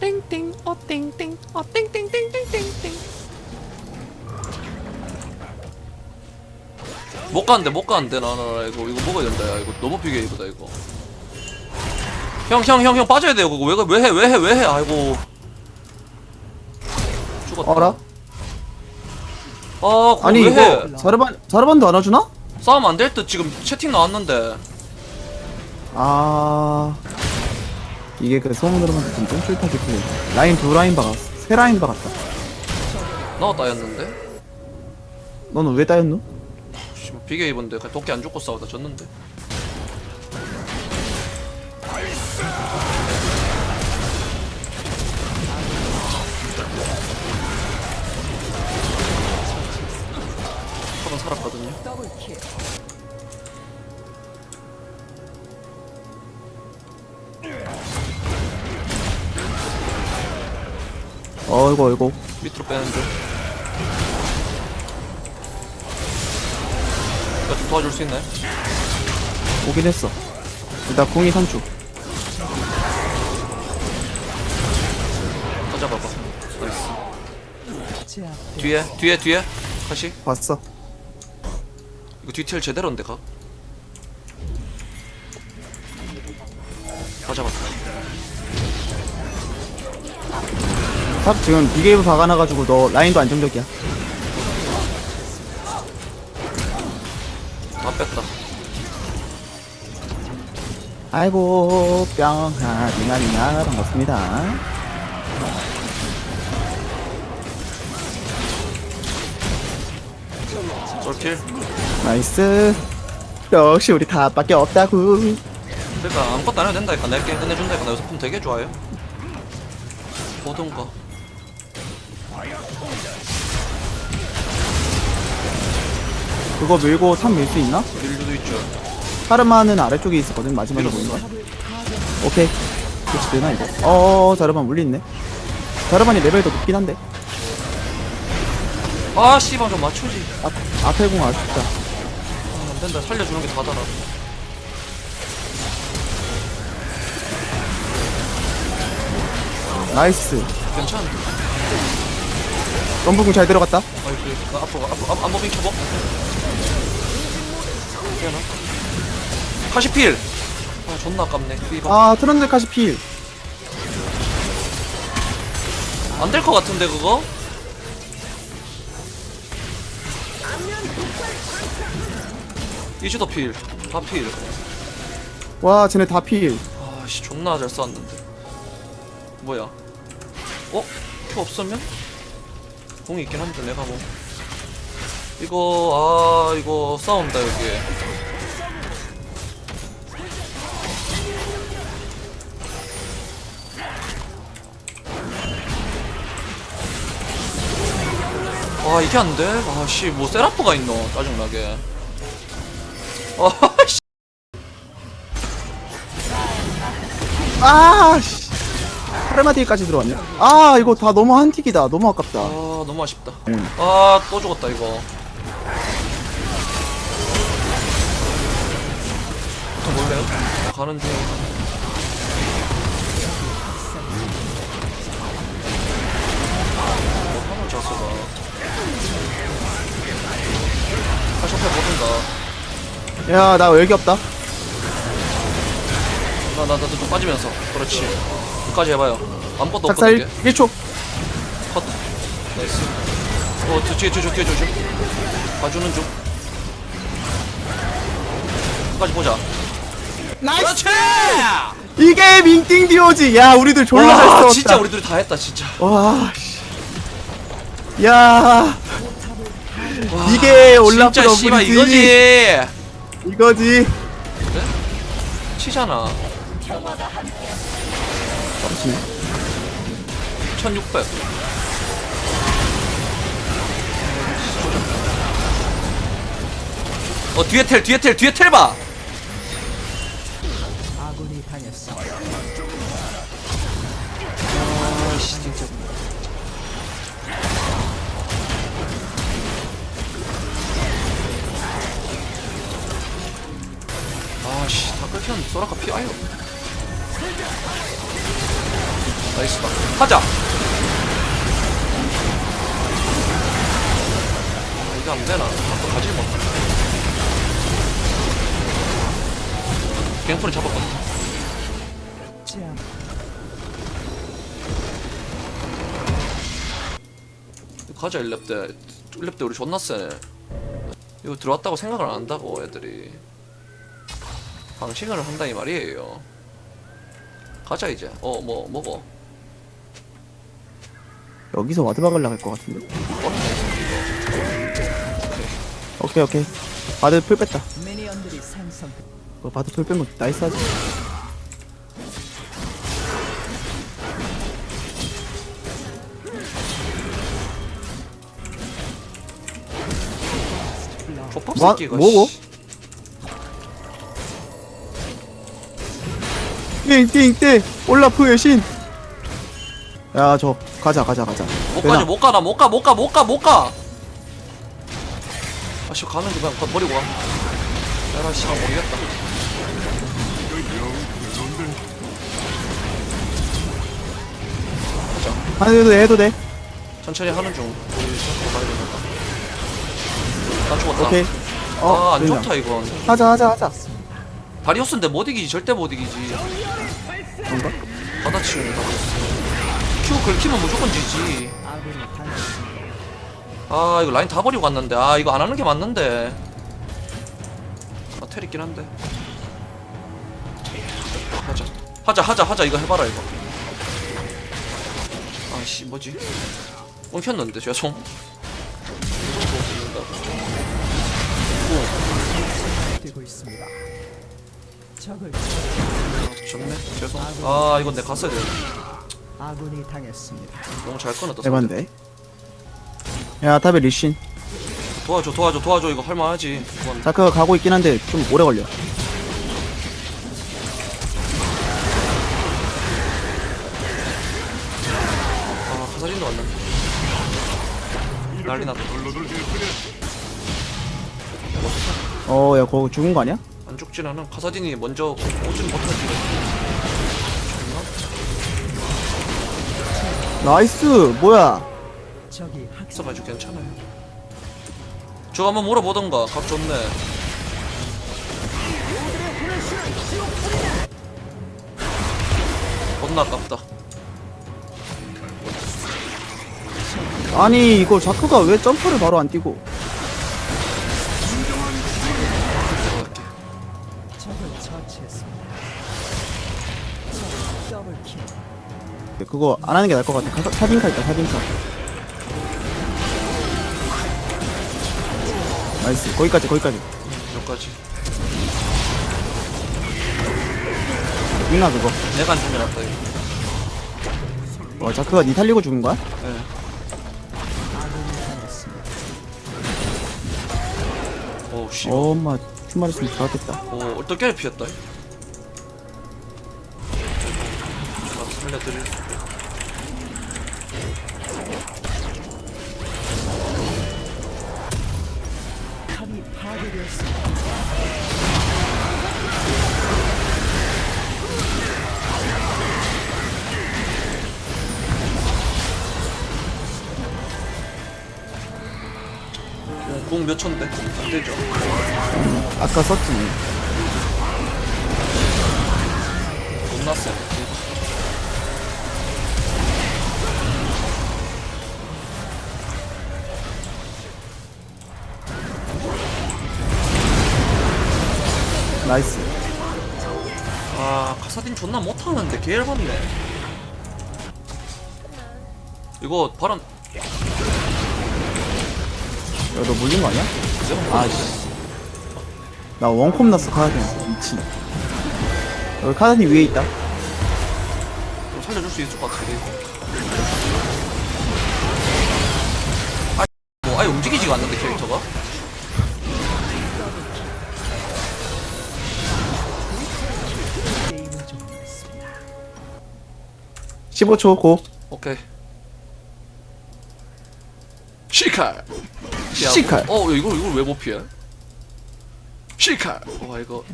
땡땡 어 땡땡 어 땡땡땡땡땡땡. 못 가는데 못 가는데 나, 나, 나 이거 이거 먹어야 된다 야. 이거 너무 비게 이거다 이거. 형 형 형 형 빠져야 돼요 그거. 왜해 왜 해 왜 해? 아이고. 죽었다. 어라? 아 그거 아니 왜해? 이거 자르반 자르반도 안 와주나? 싸움 안 될 듯 지금 채팅 나왔는데. 아 이게 그 소문으로만 듣던 쫀쫄타기 플레이 라인 두 라인 박았어 세 라인 박았다. 나왔다였는데? 너는 왜 따였노? 씨, 뭐 비게 입은데 그냥 도끼 안 죽고 싸우다 졌는데. 탑은 살았거든요 어이구 어이구. 밑으로 빼는데. 나좀 도와줄 수 있나요? 오긴 했어. 일단 궁이 선축 찾아봐봐 나이스. 뒤에 뒤에 뒤에? 다시? 봤어. 이거 뒤틀 제대로인데 가? 맞아봐 탑 지금 비게이브 박아놔가지고 너 라인도 안정적이야. 다 뺐다. 아이고 뿅. 하딩하딩하 반갑습니다. 솔킬. 나이스. 역시 우리 탑밖에 없다구. 그러니까 아무것도 안 해도 된다니까. 내 게임 끝내준다니까. 나 요새 폼 되게 좋아요. 보던가 그거 밀고 탑 밀 수 있나? 밀류도 있죠 파르마는 아래쪽에 있었거든 마지막에 보인 거 오케이 그렇지 되나 이거 어 자르반 물리네 자르반이 레벨도 높긴 한데 아 씨발 좀 맞추지 앞, 앞에 공 아쉽다 아, 안 된다 살려주는 게 다더라 나이스 괜찮은데 럼블 공 잘 들어갔다 아이고 나 앞으로 앞으로 앞- 안보빙 쳐봐 되나? 카시필 아 존나 아깝네 이거 아 트런드 카시필 안 될 것 같은데 그거? 이즈도 필, 다 필. 와 쟤네 다필 아씨 존나 잘 쐈는데. 뭐야? 어? 큐 없으면? 공이 있긴 한데 내가 뭐. 이거 아 이거 싸움다 여기. 와 이게 안 돼? 아씨 뭐 세라프가 있노 짜증나게. 아씨 아씨 파르마딜까지 들어왔네 아 이거 다 너무 한틱이다 너무 아깝다 아 너무 아쉽다. 응. 아또 죽었다 이거. 더 몰래요? 가는 중. 야나 열기 없다 나나 나 좀 빠지면서. 그렇지. 끝까지 해봐요. 아무것도 작살 없거든 이게. 1초 컷. 나이스. 어, 뒤- 뒤에, 뒤에, 줘, 뒤에, 줘, 줘. 봐주는 중. 끝까지 보자. 나이스 그렇지! 이게 민띵 디오지 야 우리들 졸라 잘 와, 싸웠다 진짜 우리 둘이 다 했다, 진짜. 와 씨. 야 이게 올라프 진짜 씨발 이거지. 이거지 그래? 치잖아. 잠시만 1600. 어, 뒤에 텔, 뒤에 텔, 뒤에 텔 봐! 소라카 피, 아유. 나이스다 하자. 아, 이거 안 되나? 또 가지 못하네. 갱프를 잡았거든. 가자 1렙 때. 1렙 때 우리 존나 세네. 이거 들어왔다고 생각을 안 한다고 애들이 방심을 한다 이 말이에요. 가자 이제. 어 뭐 먹어. 여기서 와드 박으려고 할 것 같은데? 오케이 오케이. 바드 풀 뺐다. 미니언들이 생성. 어, 바드 풀뺀거 나이스하지. 뭐- 새끼가 뭐고? 씨. 띵띵띵 올라프의 신. 야 저 가자 가자 가자. 못. 가지 못 가 나 못 가 못 가 못 가 못가 아씨 가는 게 그냥 가- 버리고 가 에라 씨발 모르겠다 하는 해도 돼 해도 돼. 천천히 하는 중 우리 저쪽으로 가야 되니까 나 죽었다 오케이. 어 아안. 좋다 이건 하자 하자 하자. 다리우스인데 못 이기지 절대 못 이기지 뭔가? 받아치우는 다리우스 Q 긁히면 무조건 지지. 아 이거 라인 다 버리고 갔는데 아 이거 안 하는 게 맞는데 아 텔 있긴 한데 하자 하자 하자 하자 이거 해봐라 이거 아씨 뭐지 끊겼는데 죄송 뛰 적을 좋네 죄송 아 이건 내 갔어야 되는데 아군이 당했습니다. 너무 잘 끊었다 에반데. 야 탑에 리신. 도와줘 도와줘 도와줘 이거 할만하지 이건 자크가 가고 있긴 한데 좀 오래 걸려. 아 카사린도 왔는데 난리 났다 어야 거기 죽은 거 아니야? 안 죽진 않아 카사딘이 먼저 오진 못하지. 나이스! 뭐야? 적이 학습 있어가지고 괜찮아요. 저거 한번 물어보던가. 각 좋네. 겁나 아깝다. 아니 이거 자크가 왜 점프를 바로 안 뛰고? 처치했습니다. 적 더블킬. 그거 안 하는 게 나을 것 같아. 사- 사진카 있다 사진카. 나이스 거기까지 거기까지. 여기까지 있나 그거? 내가 안 준비해놨다 이거 어 자크가 니 살리고 죽은 거야? 네. 오우 씨 어, 엄마 큐 맞았으면 좋았겠다. 오 어떻게 피했다 아, 살려드릴 공몇 초인데? 안 되죠 아까 썼지. 겁나 세 나이스. 아 카사딘 존나 못하는데 개 열 받네 이거 발언 야너 물린 거 아니야? 아씨. 나 원콤 났어 카드니 미친. 여기 카드니 위에 있다. 좀 살려줄 수 있을 것 같은데 이거 아, 뭐 아예 움직이지가 않는데 캐릭터가 게임을 종료했습니다. 15초 고. 오케이 시 칼 시칼. 어 이걸 이걸 왜 못 피해 시칼 와 이거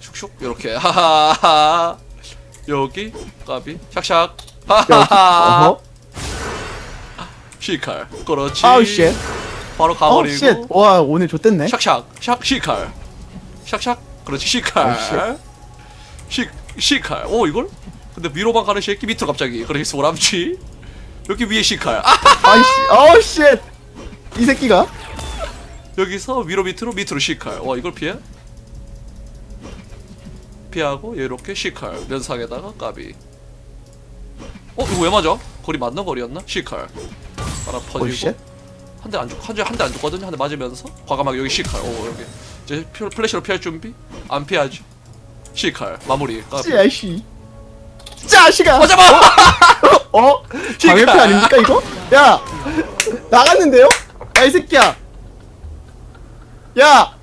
슉슉 이렇게 하하하 여기 까비 샥샥 하하하. 어허 시칼. 그렇지. 아우 쉣 바로 아우 가버리고. 쉣 와 오늘 좆됐네 샥샥 샥 시칼. 샥샥. 그렇지 시칼. 시 시칼. 오 이걸? 근데 위로만 가는 새끼 밑으로 갑자기. 그렇게 소람치. 여기 위에 시칼. 아 아이씨 아우 쉣 이 새끼가 여기서 위로 밑으로 밑으로 시칼. 와 이걸 피해? 피하고 이렇게 시칼. 면상에다가 까비. 어 이거 왜 맞아? 거리 맞는 거리였나? 시칼. 하나 오 퍼지고. 쉣? 한대 안 죽, 한대 한대안 죽거든요. 한 대 맞으면서 과감하게 여기 시칼. 오 여기 이제 피- 플래시로 피할 준비. 안 피하지. 시칼 마무리. 까비. 씨아씨 짜식아 어 잡아. 어? 방해피 아닙니까 이거? 야 나갔는데요? 야 이 새끼야 야!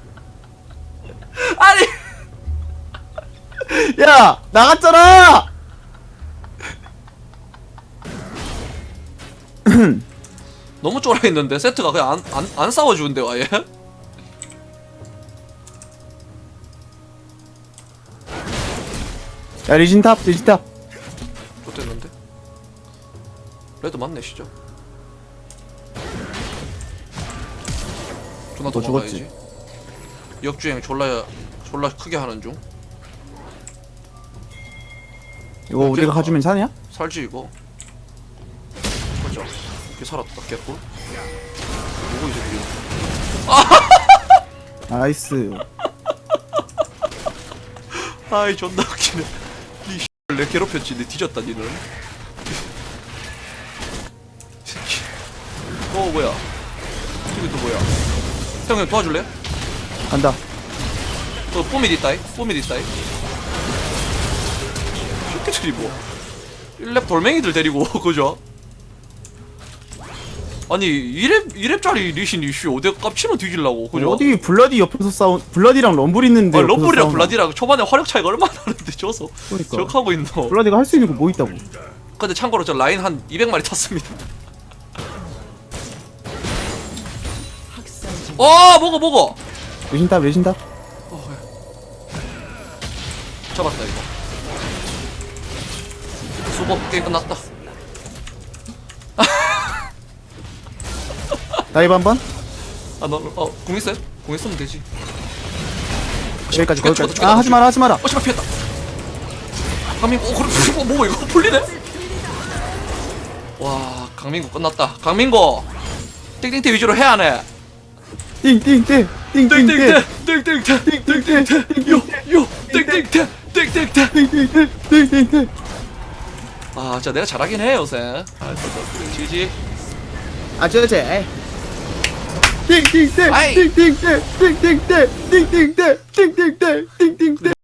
아니. 야! 나갔잖아! 너무 쫄아 있는데 세트가 그냥 안 안 안 싸워 주는데 아예. 야 리신탑 리신탑 좋댔는데. 레드 맞네 시죠. 존나 너 도망가야지. 죽었지? 역주행 졸라 졸라 크게 하는 중. 이거 우리가 가주면 사냐? 살지 이거. 맞아. 이게 살았다 개꿀. 뭐고 이제 이게. 나이스 아이 존나 웃기네. 이 X를 내 괴롭혔지 내 뒤졌다 니는. 이 새끼. 어 뭐야? 이거 또 뭐야? 형 형 도와줄래? 간다 또 뽀미 디 따이? 뽀미 디 따이? 새끼들이 뭐 1렙 돌멩이들 데리고 그죠? 아니 2렙 2렙짜리 리신 이슈 어디 깝치면 뒤질라고 그죠? 어디 블러디 옆에서 싸운 블러디랑 럼블 있는데 아, 옆에서 럼블이랑 싸우나? 블라디랑 초반에 화력 차이가 얼마나 나는데 져서 그러니까. 저하고 있노 블러디가 할 수 있는 거 뭐 있다고 근데 참고로 저 라인 한 200마리 탔습니다 어 먹어 먹어. 리신탑 리신탑. 잡았다 이거. 수고 게임 끝났다. 다이브 한번? 아너어궁 있어요? 궁 있으면 되지. 여기까지 죽였다, 거기까지. 죽였다, 아 하지마라 하지마라. 어 씨발 피했다. 강민 어 그래 뭐, 뭐 이거? 풀리네? 와 강민구 끝났다. 강민구! 띵띵띵 위주로 해야 하네 띵띵띵 띵띵띵 띵띵띵 띵띵띵 요요 띵띵띵 띵띵띵 띵띵띵 띵띵띵 아 진짜 내가 잘하긴 해 요새 아 진짜 지지 아저제 띵띵띵 아이. 띵띵띵 띵띵띵 띵띵띵 띵띵띵 띵띵띵